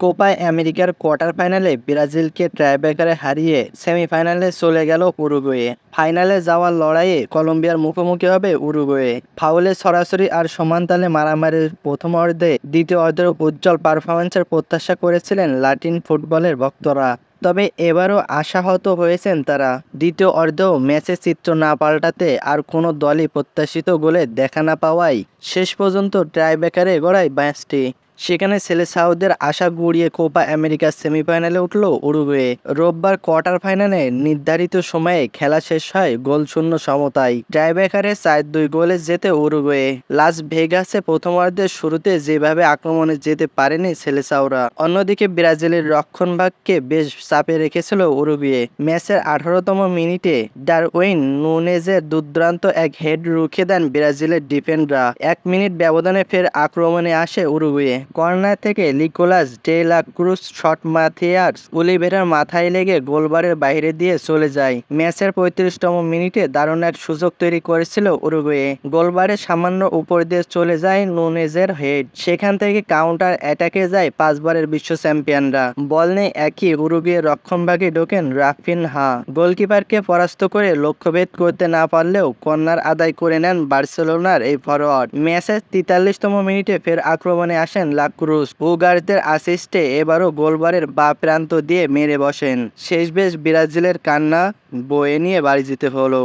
Copa আমেরিকার quarter ফাইনালে ব্রাজিলকে ট্রাইব্রেকারে হারিয়ে সেমিফাইনালে চলে গেল উরুগুয়ে। ফাইনালে যাওয়ার লড়াইয়ে কলম্বিয়ার মুখোমুখি হবে উরুগুয়ে। ফাউলে সরাসরি আর সমানতালে মারামারির প্রথম অর্ধে দ্বিতীয় অর্ধের উজ্জ্বল পারফরমেন্সের প্রত্যাশা করেছিলেন লাটিন ফুটবলের ভক্তরা। তবে এবারও আশাহত হয়েছেন তারা। দ্বিতীয় অর্ধেও ম্যাচের চিত্র না পাল্টাতে আর কোনো দলই প্রত্যাশিত গোলে দেখা না পাওয়ায় শেষ পর্যন্ত ট্রাইব্রেকারে গড়ায় ম্যাচটি। সেখানে সেলেসাউদের আশা গুড়িয়ে কোপা আমেরিকার সেমিফাইনালে উঠল উরুগুয়ে। রোববার কোয়ার্টার ফাইনালে নির্ধারিত সময়ে খেলা শেষ হয় গোল শূন্য সমতায়। ট্রাইব্রেকারে চার দুই গোলে জেতে উরুগুয়ে। লাস ভেগাসে প্রথমার্ধের শুরুতে যেভাবে আক্রমণে যেতে পারেনি সেলেসাউরা অন্যদিকে ব্রাজিলের রক্ষণভাগকে বেশ চাপে রেখেছিল উরুগুয়ে। ম্যাচের আঠারোতম মিনিটে ডারউইন নুনেজের দুর্দান্ত এক হেড রুখে দেন ব্রাজিলের ডিফেন্ডাররা এক মিনিট ব্যবধানে ফের আক্রমণে আসে উরুগুয়ে। কর্নার থেকে Nicolas de la Cruz shot Mathias অলিভেরার মাথায় লেগে গোলবারের বাইরে দিয়ে চলে যায়। ম্যাচের পঁয়ত্রিশতম মিনিটে দারুণ এক সুযোগ তৈরি করেছিল উরুগুয়ে। গোলবারের সামান্য উপর দিয়ে চলে যায় নুনেজের হেড। সেখান থেকে কাউন্টার অ্যাটাকে যায় পাঁচবারের বিশ্ব চ্যাম্পিয়নরা। বল নেই একই উরুগুয়ে রক্ষণভাগে ঢোকেন রাফিন হা। গোলকিপারকে পরাস্ত করে লক্ষ্যভেদ করতে না পারলেও কর্নার আদায় করে নেন বার্সেলোনার এই ফরোয়ার্ড। ম্যাচের তেতাল্লিশতম মিনিটে ফের আক্রমণে আসেন লাক্রুজ উগার্তের আসিস্টে এবারও গোলবারের বা প্রান্ত দিয়ে মেরে বসেন। শেষ বেশ ব্রাজিলের কান্না বয়ে নিয়ে বাড়ি যেতে হলো।